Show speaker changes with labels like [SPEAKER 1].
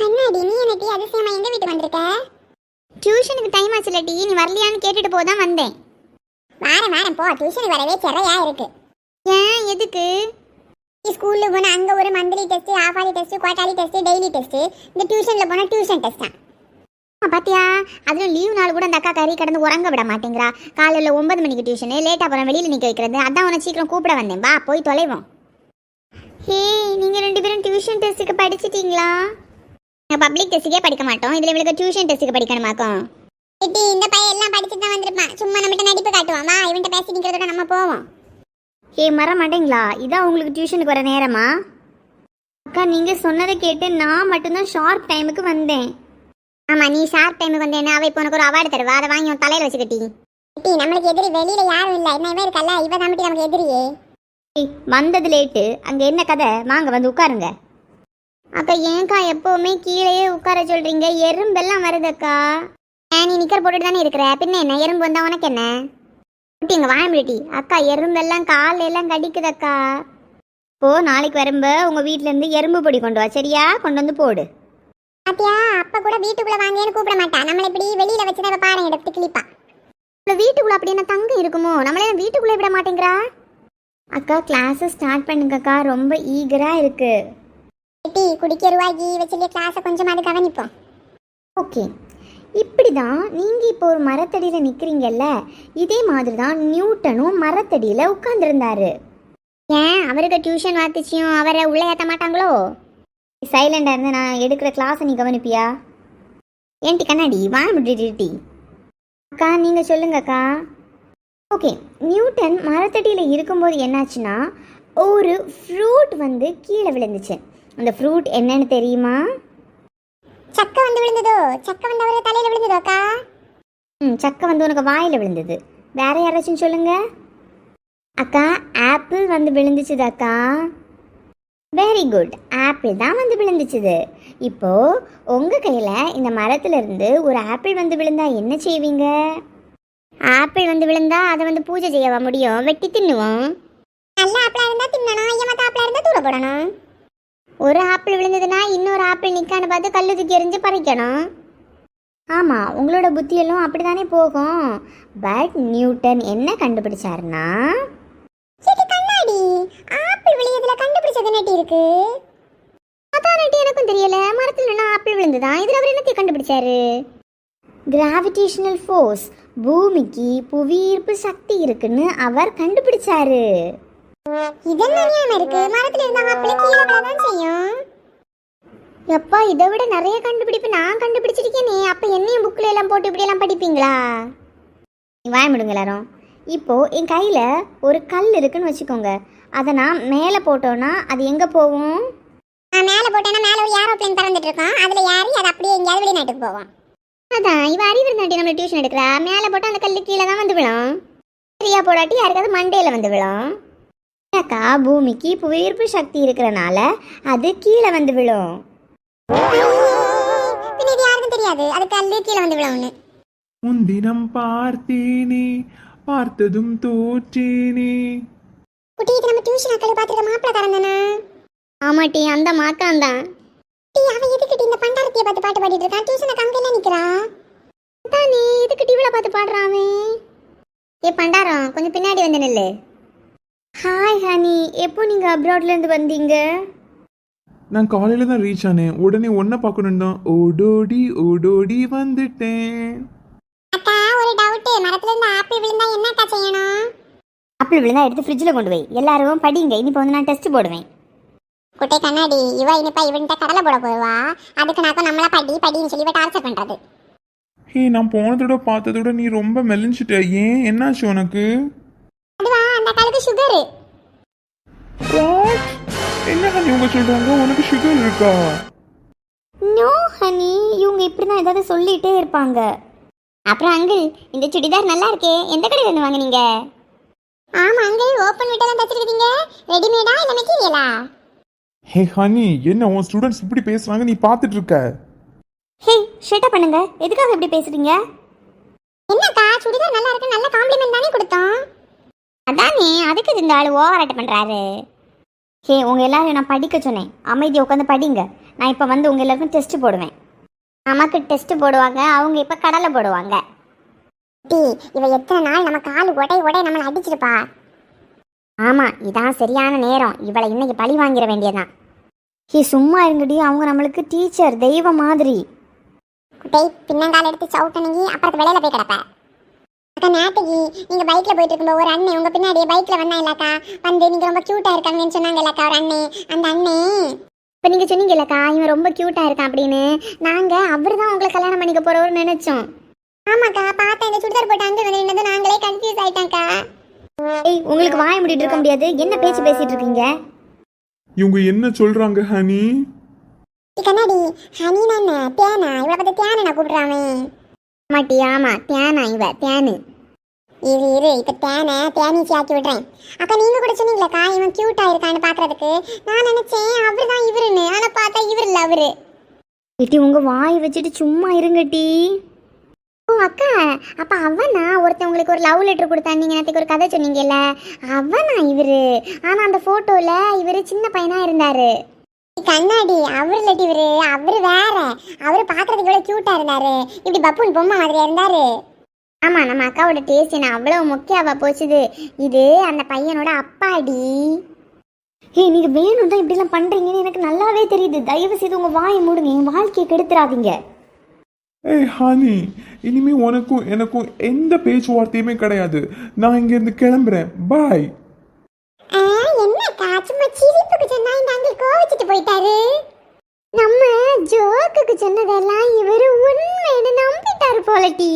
[SPEAKER 1] கண்ணாடி நீ என்ன டீ அதிசயமா எங்க வீட்டுக்கு வந்திருக்க?
[SPEAKER 2] டியூஷனுக்கு டைம் ஆச்சுல டி நீ வரலையான்னு கேட்டுட்டு போதான் வந்தேன்.
[SPEAKER 1] வாரம் வாரம் போ. டியூஷன் வரவே சிறையா இருக்கு.
[SPEAKER 2] ஏன் எதுக்கு?
[SPEAKER 1] ஸ்கூல்ல போனா அங்க ஒரு monthly test half yearly test quarterly test daily test இந்த டியூஷன்ல போனா டியூஷன் டெஸ்ட் தான்.
[SPEAKER 2] பாத்தியா? அதுவும் லீவ் நாள் கூட அந்த அக்கா கறி கடந்து உறங்க விட மாட்டேங்கிறா. காலையில் ஒன்பது மணிக்கு டியூஷனு லேட்டாக போகிறேன் வெளியில் நிற்க வைக்கிறது. அதான் உன்னை சீக்கிரம் கூப்பிட வந்தேன். வா போய் தொலைவோம். ஹே நீங்கள் ரெண்டு பேரும் டியூஷன் டெஸ்ட்டுக்கு படிச்சிட்டீங்களா? நாங்கள் பப்ளிக் டெஸ்ட்டுக்கே படிக்க மாட்டோம். இதில் இவளுக்கு டியூஷன் டெஸ்ட்டுக்கு படிக்கணுமாக்கும்.
[SPEAKER 1] சிட்டி இந்த பையன் எல்லாம் படிச்சுட்டு தான் வந்திருப்பான். சும்மா நம்மகிட்ட நடிப்பு காட்டுவான். வா இவன்ட்ட பேசி நிக்கிறதோட நம்ம போவோம்.
[SPEAKER 2] ஹே மற மாட்டேங்களா? இதான் உங்களுக்கு டியூஷனுக்கு வர நேரமா? அக்கா நீங்கள் சொன்னதை கேட்டு நான் மட்டும்தான் ஷார்ப் டைமுக்கு வந்தேன்.
[SPEAKER 1] ஆமா நீ ஷார்ப் டைமுக்கு வந்து என்ன அவ இப்போ உனக்கு ஒரு அவார்டு தருவா. அதை வாங்கி உன் தலையில வச்சுக்கிட்டி. சிட்டி நம்மளுக்கு எதிரி வெளியில யாரும் இல்ல. என்ன இவன் இருக்கல்ல. இவ தான் மட்டும் நமக்கு எதிரியே.
[SPEAKER 2] ஏய், வந்தது லேட்டு அங்கே என்ன கதை? வாங்க வந்து உட்காருங்க. அக்கா ஏன்க்கா எப்போவுமே கீழேயே உட்கார சொல்றீங்க? எறும்பெல்லாம் வருதக்கா.
[SPEAKER 1] நீ நிக்கர் போட்டுட்டு தானே இருக்கிற? பின்ன என்ன? எறும்பு வந்தா உனக்கு என்ன?
[SPEAKER 2] குட்டி இங்கே வாயம்பிடி அக்கா எறும்பெல்லாம் கால் எல்லாம் கடிக்குதக்கா. இப்போ நாளைக்கு வரும்ப உங்கள் வீட்டிலேருந்து எறும்பு பொடி கொண்டு வா. சரியா? கொண்டு வந்து போடு.
[SPEAKER 1] பாத்தியா? அப்ப கூட வீட்டுக்குள்ள வாங்கன்னு கூப்பிட மாட்டா. நம்மள இப்படி வெளியில வச்சுதான் இவ பாடம் எடுத்து கிளிப்பா
[SPEAKER 2] வீட்டுக்குள்ளே அப்படி என்ன தங்கம் இருக்குமோ? நம்மளே வீட்டுக்குள்ளே விட மாட்டேங்கிறா? அக்கா கிளாஸை ஸ்டார்ட் பண்ணுங்கக்கா. ரொம்ப ஈகராக இருக்கு.
[SPEAKER 1] சிட்டி குடிக்க ரூபாய்க்கு வச்சுட்டு கிளாஸை கொஞ்சமாவது கவனிப்போம்.
[SPEAKER 2] ஓகே. இப்படி தான் நீங்கள் இப்போ ஒரு மரத்தடியில் நிற்கிறீங்கல்ல இதே மாதிரி தான் நியூட்டனும் மரத்தடியில் உட்காந்துருந்தாரு
[SPEAKER 1] ஏன்? அவருக்கு டியூஷன் வாத்துச்சியும் அவரை உள்ள ஏத்த மாட்டாங்களோ?
[SPEAKER 2] சைலண்டாக இருந்து நான் எடுக்கிற கிளாஸை நீ கவனிப்பியா? ஏன்டி கண்ணாடி வா முடிடி அக்கா நீங்கள் சொல்லுங்கக்கா. ஓகே நியூட்டன் மரத்தடியில் இருக்கும்போது என்னாச்சுன்னா ஒரு ஃப்ரூட் வந்து கீழே விழுந்துச்சு. அந்த ஃப்ரூட் என்னன்னு தெரியுமா?
[SPEAKER 1] சக்கை வந்து விழுந்ததோ? சக்கை வந்து அவரு தலையில விழுந்ததோக்கா
[SPEAKER 2] ம் சக்கை வந்து உனக்கு வாயில் விழுந்தது. வேற யாராச்சும் சொல்லுங்க. அக்கா ஆப்பிள் வந்து விழுந்துச்சுது அக்கா. வெரி குட் ஆப்பிள் தான் வந்து விழுந்துச்சுது. இப்போ உங்க கையில இந்த மரத்துல இருந்து ஒரு ஆப்பிள் வந்து விழுந்தா என்ன செய்வீங்க?
[SPEAKER 1] ஆப்பிள் வந்து விழுந்தா அதை வந்து பூஜை செய்யவா முடியும்? வெட்டி தின்னுவோம். நல்ல ஆப்பிளா இருந்தா தின்னணும். ஐயமத்த ஆப்பிளா இருந்தா தூர போடணும்.
[SPEAKER 2] ஒரு ஆப்பிள் விழுந்ததுன்னா இன்னொரு ஆப்பிள் நிக்கான்னு பார்த்து கல்லு தூக்கி எறிஞ்சு பறிக்கணும். ஆமாம் உங்களோட புத்தியெல்லாம் அப்படிதானே போகும். பட் நியூட்டன் என்ன கண்டுபிடிச்சாருன்னா?
[SPEAKER 1] கண்ணாடி ஆப்பிள் விழுந்ததுல கண்டுபிடிச்சது நட்டி இருக்கு?
[SPEAKER 2] அதான் நட்டு எனக்கும் தெரியல. மரத்தில் நின்று ஆப்பிள் விழுந்துதான் இதில் அவர் என்னத்தை கண்டுபிடிச்சாரு? கிராவிடேஷனல் ஃபோர்ஸ் பூமிக்கு புவியீர்ப்பு சக்தி இருக்குன்னு அவர் கண்டுபிடிச்சாரு.
[SPEAKER 1] இதெல்லாம் ஞாபகம் இருக்கு? மரத்துல இருந்த ஆப்பிள் கீழே விழதான் செய்யும்?
[SPEAKER 2] எப்பா இதை விட நிறைய கண்டுபிடிப்பு நான் கண்டுபிடிச்சிருக்கேனே. அப்போ என்னையும் புக்கில் எல்லாம் போட்டு இப்படி எல்லாம் படிப்பீங்களா? நீ வாயமிடுங்க எல்லாரும். இப்போ என் கையில் ஒரு கல் இருக்குன்னு வச்சுக்கோங்க. அதை நான் மேலே போட்டோன்னா அது எங்கே போகும்?
[SPEAKER 1] நான் மேல போட்டேன்னா மேல ஒரு ஏரோப்ளேன் பறந்துட்டு இருக்கோம். அதுல ஏறி அது அப்படியே எங்கேயாவது வெளிநாட்டுக்கு போவோம்.
[SPEAKER 2] அதான் இவ அறிவு இருந்தாட்டி நம்மள டியூஷன் எடுக்கிறா? மேலே போட்டால் அந்த கல் கீழே தான் வந்து விழும். சரியா போடாட்டி யாருக்காவது மண்டையில் வந்து விழும். அக்கா பூமிக்கு புவியீர்ப்பு சக்தி இருக்கிறனால அது கீழே வந்து விழும்.
[SPEAKER 1] யாருக்கும் தெரியாது. அது கல்லு கீழே வந்து விழும்னு
[SPEAKER 3] முன்தினம் பார்த்தேனே பார்த்ததும் தோற்றேனே.
[SPEAKER 1] குட்டி இது நம்ம டியூஷன் அக்களை பார்த்துருக்க மாப்பிள்ள தரந்தானா
[SPEAKER 2] ஆமாட்டி அந்த மாக்கான் தான்.
[SPEAKER 1] டீ அவன் எதுக்கிட்டு இந்த பண்டாரத்திய பார்த்து பாட்டு பாடிட்டு இருக்கான்? டியூஷன் அக்கா அங்கே நிக்கிறா?
[SPEAKER 2] தானே இதுக்கு டிவில பார்த்து பாடுறாவே ஏ பண்டாரம் கொஞ்சம் பின்னாடி வந்து நில்லு. ஹாய் ஹனி எப்போ நீங்க அப்ராட்ல இருந்து வந்தீங்க?
[SPEAKER 3] நான் காலையில தான் ரீச் ஆனேன். உடனே ஒன்றை பார்க்கணும் தான் ஓடோடி ஓடோடி வந்துட்டேன்.
[SPEAKER 1] அக்கா ஒரு டவுட் மரத்துல இருந்து ஆப்பிள் விழுந்தா என்ன அக்கா செய்யணும்?
[SPEAKER 2] ஆப்பிள் விழுந்தா எடுத்து ஃப்ரிட்ஜில் கொண்டு போய். எல்லாரும் படிங்க. இனிப்போ வந்து நான் டெஸ்ட் போடுவேன்.
[SPEAKER 1] குட்டை கண்ணாடி. இவ இனிப்பா இவன்கிட்ட கடலை போட போவா அதுக்கு நாக்கும் நம்மளா படி படின்னு சொல்லி இவ டார்ச்சர் பண்றது.
[SPEAKER 3] ஹே நான் போனதோட பார்த்ததோட நீ ரொம்ப மெலிஞ்சிட்ட. ஏன்? என்னாச்சு உனக்கு?
[SPEAKER 1] அதுவா அந்த அக்காளுக்கு சுகரு
[SPEAKER 3] What? என்ன ஹனி உங்க சொல்றாங்க உனக்கு சுகர் இருக்கா?
[SPEAKER 2] நோ ஹனி இவங்க இப்படி தான் ஏதாவது சொல்லிட்டே இருப்பாங்க. அப்புறம் அங்கிள் இந்த சுடிதார் நல்லா இருக்கே. எந்த கடையில் இருந்து வாங்குனீங்க?
[SPEAKER 1] ஆமா அங்கே ஓப்பன் விட்டெல்லாம் தச்சிருக்கீங்க. ரெடிமேடா இல்ல மெட்டீரியலா
[SPEAKER 3] ஹே ஹனி என்ன உன் ஸ்டூடெண்ட்ஸ் இப்படி பேசுறாங்க? நீ பார்த்துட்டு இருக்க.
[SPEAKER 2] ஹே ஷேட்டா பண்ணுங்க. எதுக்காக இப்படி பேசுறீங்க?
[SPEAKER 1] என்னக்கா சுடிதார் நல்லா இருக்கு. நல்ல காம்ப்ளிமெண்ட் தானே கொடுத்தோம்.
[SPEAKER 2] அதானே அதுக்கு இந்த ஆள் ஓவராட்டம் பண்ணுறாரு ஹே உங்கள் எல்லாரையும் நான் படிக்க சொன்னேன். அமைதியை உட்காந்து படிங்க. நான் இப்போ வந்து உங்கள் எல்லாருக்கும் டெஸ்ட் போடுவேன்.
[SPEAKER 1] நமக்கு டெஸ்ட் போடுவாங்க அவங்க இப்போ கடலை போடுவாங்க. டி இவ எத்தனை நாள் நம்ம கால் உடை உடை நம்மளை அடிச்சிருப்பா.
[SPEAKER 2] ஆமாம் இதான் சரியான நேரம். இவளை இன்னைக்கு பழி வாங்கிட வேண்டியதான் ஹே சும்மா இருங்கடி. அவங்க நம்மளுக்கு டீச்சர் தெய்வம் மாதிரி.
[SPEAKER 1] குட்டை பின்னங்கால் எடுத்து சவுட்டணுங்கி அப்புறத்து வெளியில் போய் கிடப்பேன் அக்கா நேற்றுக்கு நீங்க பைக்ல போயிட்டு இருக்கும்போது ஒரு அண்ணன் உங்க பின்னாடியே பைக்ல வந்தா இல்லக்கா வந்து நீங்க ரொம்ப கியூட்டா இருக்காங்கன்னு சொன்னாங்க இல்லக்கா ஒரு அண்ணன் அந்த அண்ணன்
[SPEAKER 2] இப்போ நீங்க சொன்னீங்கல்லக்கா இவன் ரொம்ப கியூட்டா இருக்கான் அப்படின்னு. நாங்க அவர் தான் உங்களை கல்யாணம் பண்ணிக்க போறவர்னு நினைச்சோம்.
[SPEAKER 1] ஆமாக்கா பார்த்தா இந்த சுடிதார் போட்டு அங்கே வந்து நாங்களே கன்ஃபியூஸ் ஆயிட்டாங்க்கா
[SPEAKER 2] ஏய் உங்களுக்கு வாய முடிட்டு இருக்க முடியாது. என்ன பேச்சு பேசிட்டு இருக்கீங்க?
[SPEAKER 3] இவங்க என்ன சொல்றாங்க ஹனி?
[SPEAKER 1] கண்ணாடி ஹனி நான்? தேனா இவளை பார்த்து தேனை கூப்பிடுறாமே
[SPEAKER 2] ஆமாட்டி ஆமா தேனா இவ தேனு.
[SPEAKER 1] இரு இரு இப்ப தேனை தேனீச்சி ஆக்கி விடுறேன். அக்கா நீங்க கூட சொன்னீங்களேக்கா இவன் கியூட்டா இருக்கான்னு பாக்குறதுக்கு? நான் நினைச்சேன் அவர் தான் இவருன்னு. ஆனா பார்த்தா இவர் இல்ல அவரு
[SPEAKER 2] இட்டி உங்க வாய் வச்சுட்டு சும்மா இருங்கட்டி
[SPEAKER 1] ஓ அக்கா அப்ப அவனா? ஒருத்தன் உங்களுக்கு ஒரு லவ் லெட்டர் கொடுத்தா நீங்க நேற்றுக்கு ஒரு கதை சொன்னீங்கல்ல? அவனா இவரு? ஆனா அந்த போட்டோல இவரு சின்ன பையனா இருந்தாரு. கண்ணாடி. அவர் இல்லாட்டி இவரு. அவரு வேற. அவரு பாக்குறதுக்கு இவ்வளவு கியூட்டா இருந்தாரு. இப்படி பப்புன் பொம்மை மாதிரியா இருந்தாரு.
[SPEAKER 2] ஆமா நம்ம அக்காவோட டேஸ்ட் என்ன அவ்வளவு முக்கியவா போச்சுது. இது அந்த பையனோட அப்பாடி. ஏய் நீங்க வேணும் தான் இப்படிலாம் பண்றீங்கன்னு எனக்கு நல்லாவே தெரியுது. தயவு செய்து உங்க வாயை மூடுங்க. என் வாழ்க்கையை கெடுத்துறாதீங்க.
[SPEAKER 3] ஏய் ஹனி இனிமே உனக்கும் எனக்கும் எந்த பேச்சுவார்த்தையுமே கிடையாது. நான் இங்க இருந்து கிளம்புறேன். பாய்
[SPEAKER 1] என்னக்கா சும்மா சிரிப்புக்கு சொன்னா இந்த அங்கிள் கோவிச்சிட்டு போயிட்டாரு.
[SPEAKER 2] நம்ம ஜோக்குக்கு சொன்னதெல்லாம் இவரு உண்மைன்னு நம்பிட்டாரு போல டீ